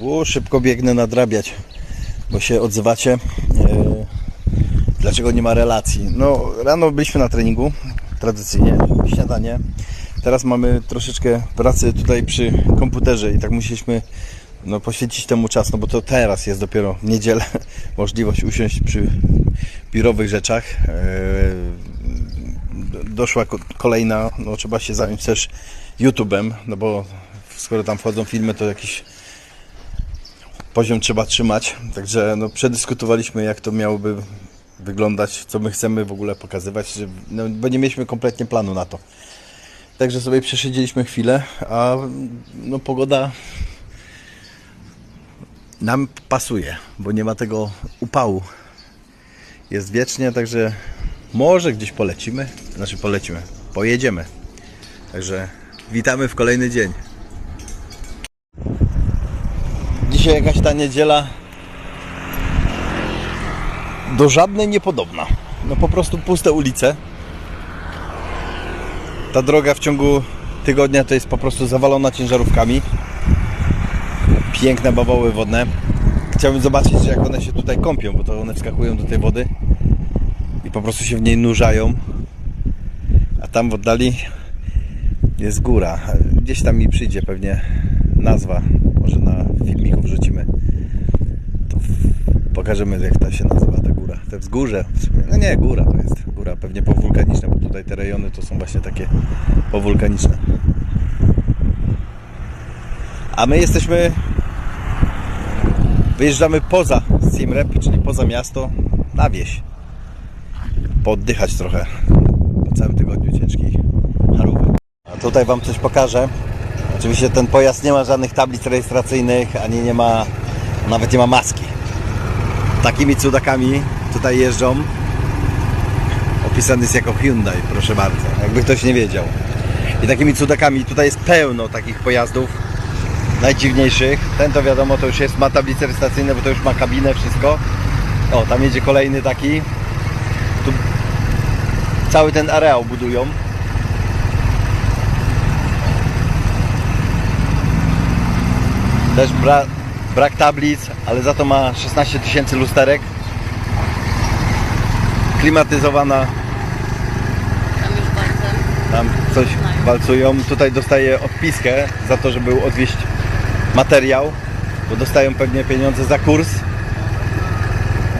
U, szybko biegnę nadrabiać, bo się odzywacie. E, dlaczego nie ma relacji? No, rano byliśmy na treningu, tradycyjnie, śniadanie. Teraz mamy troszeczkę pracy tutaj przy komputerze i tak musieliśmy no, poświęcić temu czas, no bo to teraz jest dopiero niedzielę możliwość usiąść przy biurowych rzeczach. E, doszła ko- kolejna, no trzeba się zająć też YouTube'em, no bo skoro tam wchodzą filmy, to jakiś poziom trzeba trzymać. Także no, przedyskutowaliśmy, jak to miałoby wyglądać, co my chcemy w ogóle pokazywać, że, no, bo nie mieliśmy kompletnie planu na to. Także sobie przesiedzieliśmy chwilę, a no, pogoda nam pasuje, bo nie ma tego upału. Jest wiecznie, także może gdzieś polecimy, znaczy polecimy, pojedziemy. Także witamy w kolejny dzień. Dzisiaj jakaś ta niedziela do żadnej niepodobna. No po prostu puste ulice. Ta droga w ciągu tygodnia to jest po prostu zawalona ciężarówkami. Piękne bawoły wodne. Chciałbym zobaczyć jak one się tutaj kąpią, bo to one wskakują do tej wody i po prostu się w niej nurzają. A tam w oddali jest góra. Gdzieś tam mi przyjdzie pewnie nazwa. Może na filmiku wrzucimy. To pokażemy jak ta się nazywa ta góra. Te wzgórze. No nie, góra to jest. Góra pewnie powulkaniczna, bo tutaj te rejony to są właśnie takie powulkaniczne. A my jesteśmy wyjeżdżamy poza Siem Reap, czyli poza miasto, na wieś. Poddychać trochę po całym tygodniu ciężkiej harówy. A tutaj Wam coś pokażę. Oczywiście ten pojazd nie ma żadnych tablic rejestracyjnych, ani nie ma, nawet nie ma maski. Takimi cudakami tutaj jeżdżą. Opisany jest jako Hyundai, proszę bardzo, jakby ktoś nie wiedział. I takimi cudakami tutaj jest pełno takich pojazdów najdziwniejszych. Ten to wiadomo, to już jest, ma tablice rejestracyjne, bo to już ma kabinę, wszystko. O, tam jedzie kolejny taki. Tu cały ten areał budują. Też bra brak tablic, ale za to ma 16 tysięcy lusterek. Klimatyzowana, Tam już palcem. tam coś walcują. Tutaj dostaje odpiskę za to, żeby odwieźć materiał, bo dostają pewnie pieniądze za kurs.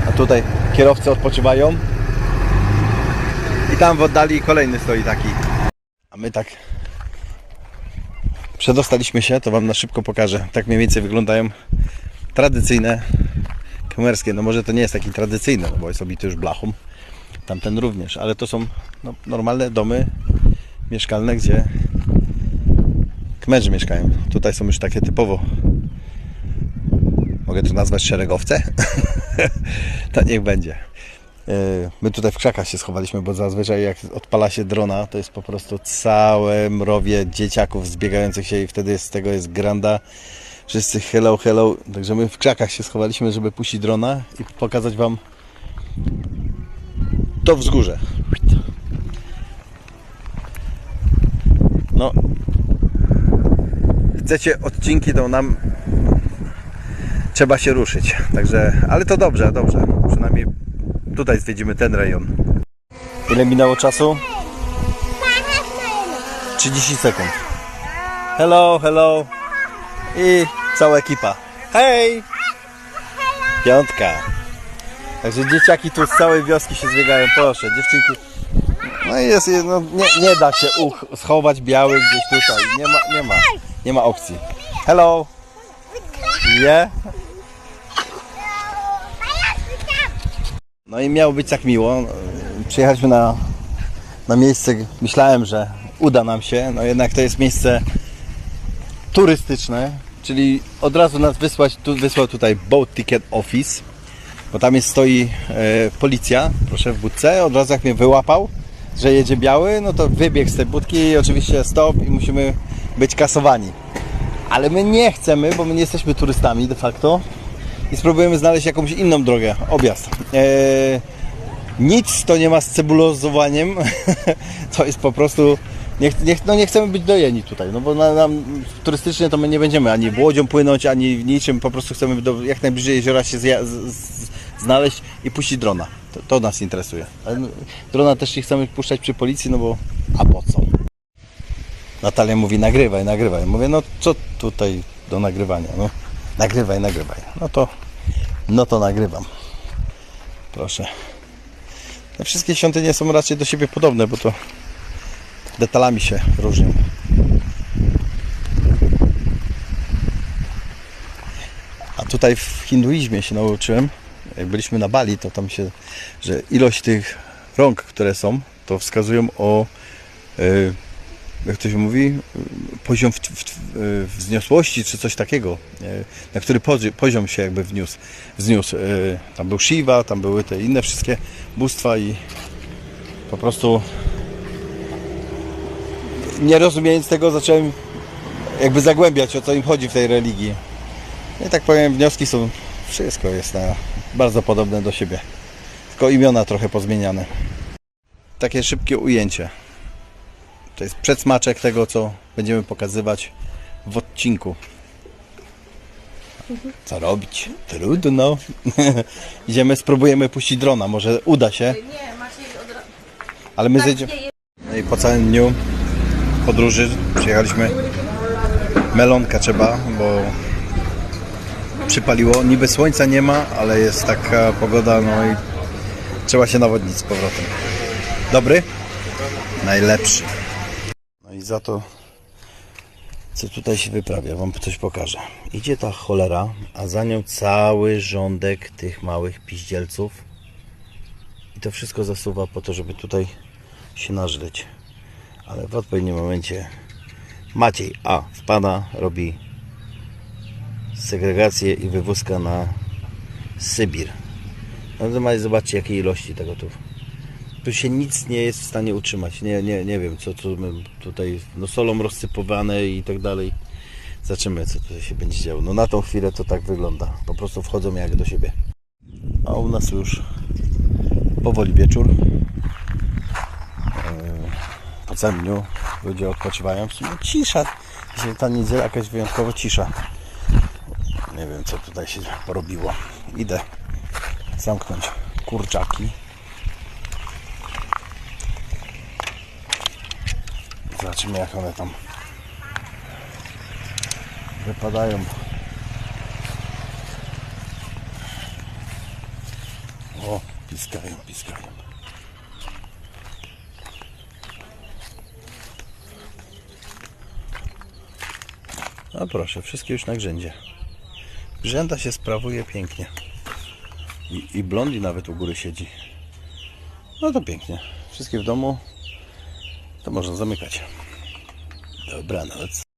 A tutaj kierowcy odpoczywają. I tam w oddali kolejny stoi taki. A my tak przedostaliśmy się, to Wam na szybko pokażę. Tak mniej więcej wyglądają tradycyjne kamerskie. No może to nie jest taki tradycyjny, no bo jest obity już blachą. Tamten również, ale to są no, normalne domy mieszkalne, gdzie kmerzy mieszkają. Tutaj są już takie typowo mogę to nazwać szeregowce? to niech będzie. Yy, My tutaj w krzakach się schowaliśmy, bo zazwyczaj jak odpala się drona, to jest po prostu całe mrowie dzieciaków zbiegających się i wtedy z tego jest granda. Wszyscy hello, hello. Także my w krzakach się schowaliśmy, żeby puścić drona i pokazać Wam to wzgórze. No, chcecie odcinki, to nam trzeba się ruszyć. Także, ale to dobrze, dobrze. Przynajmniej tutaj zwiedzimy ten rejon. Ile minęło czasu? 30 sekund. Hello, hello. I cała ekipa. Hej! Piątka. Także dzieciaki tu z całej wioski się zbiegają. Proszę, dziewczynki. No i jest, no, nie, nie da się uch, schować biały gdzieś tutaj. Nie ma, nie ma, nie ma opcji. Hello. Yeah. No i miało być tak miło. Przyjechaliśmy na, na miejsce, myślałem, że uda nam się. No jednak to jest miejsce turystyczne, czyli od razu nas wysłać, tu, wysłał tutaj Boat Ticket Office, bo tam jest stoi e, policja, proszę w budce, od razu jak mnie wyłapał, że jedzie biały, no to wybiegł z tej budki i oczywiście stop i musimy być kasowani. Ale my nie chcemy, bo my nie jesteśmy turystami de facto i spróbujemy znaleźć jakąś inną drogę, objazd. E, nic to nie ma z cebulozowaniem, to jest po prostu Nie, no nie chcemy być dojeni tutaj, no bo na, turystycznie to my nie będziemy ani łodzią płynąć, ani niczym, po prostu chcemy do, jak najbliżej jeziora się zja, z, z, znaleźć i puścić drona. To, to nas interesuje. No, drona też nie chcemy puszczać przy policji, no bo a po co? Natalia mówi nagrywaj, nagrywaj. Mówię, no co tutaj do nagrywania? No, nagrywaj, nagrywaj. No to, no to nagrywam. Proszę. No, wszystkie świątynie są raczej do siebie podobne, bo to detalami się różnią. A tutaj w hinduizmie się nauczyłem, jak byliśmy na Bali, to tam się, że ilość tych rąk, które są, to wskazują o, y, jak to się mówi, poziom w, w, w, wzniosłości, czy coś takiego, na który pozi- poziom się jakby wniósł. wzniósł. Y, Tam był Shiva, tam były te inne wszystkie bóstwa i po prostu nie rozumiejąc tego zacząłem jakby zagłębiać o co im chodzi w tej religii. I tak powiem, wnioski są, wszystko jest na, bardzo podobne do siebie. Tylko imiona trochę pozmieniane. Takie szybkie ujęcie. To jest przedsmaczek tego, co będziemy pokazywać w odcinku. Co robić? Trudno. Idziemy, spróbujemy puścić drona. Może uda się. Nie, Maciej od razu. Ale my zjedziemy. No i po całym dniu podróży przyjechaliśmy melonka trzeba, bo przypaliło. Niby słońca nie ma, ale jest taka pogoda, no i trzeba się nawodnić z powrotem. Dobry? Najlepszy. I za to, co tutaj się wyprawia, wam coś pokażę. Idzie ta cholera, a za nią cały rządek tych małych piździelców. I to wszystko zasuwa po to, żeby tutaj się nażreć. Ale w odpowiednim momencie Maciej A wpada, robi segregację i wywózka na Sybir. No zobaczcie jakie ilości tego tu. Tu się nic nie jest w stanie utrzymać. Nie, nie, nie wiem co tu tutaj no solą rozsypywane i tak dalej. Zobaczymy co tutaj się będzie działo. No na tą chwilę to tak wygląda. Po prostu wchodzą jak do siebie. A u nas już powoli wieczór. po całym dniu ludzie odpoczywają. W sumie cisza. Dzisiaj ta niedziela jakaś wyjątkowo cisza. Nie wiem co tutaj się porobiło. Idę zamknąć kurczaki. Zobaczymy jak one tam wypadają. O, piskają, piskają. No proszę, wszystkie już na grzędzie. Grzęda się sprawuje pięknie. I, I blondi nawet u góry siedzi. No to pięknie. Wszystkie w domu. To można zamykać. Dobranoc.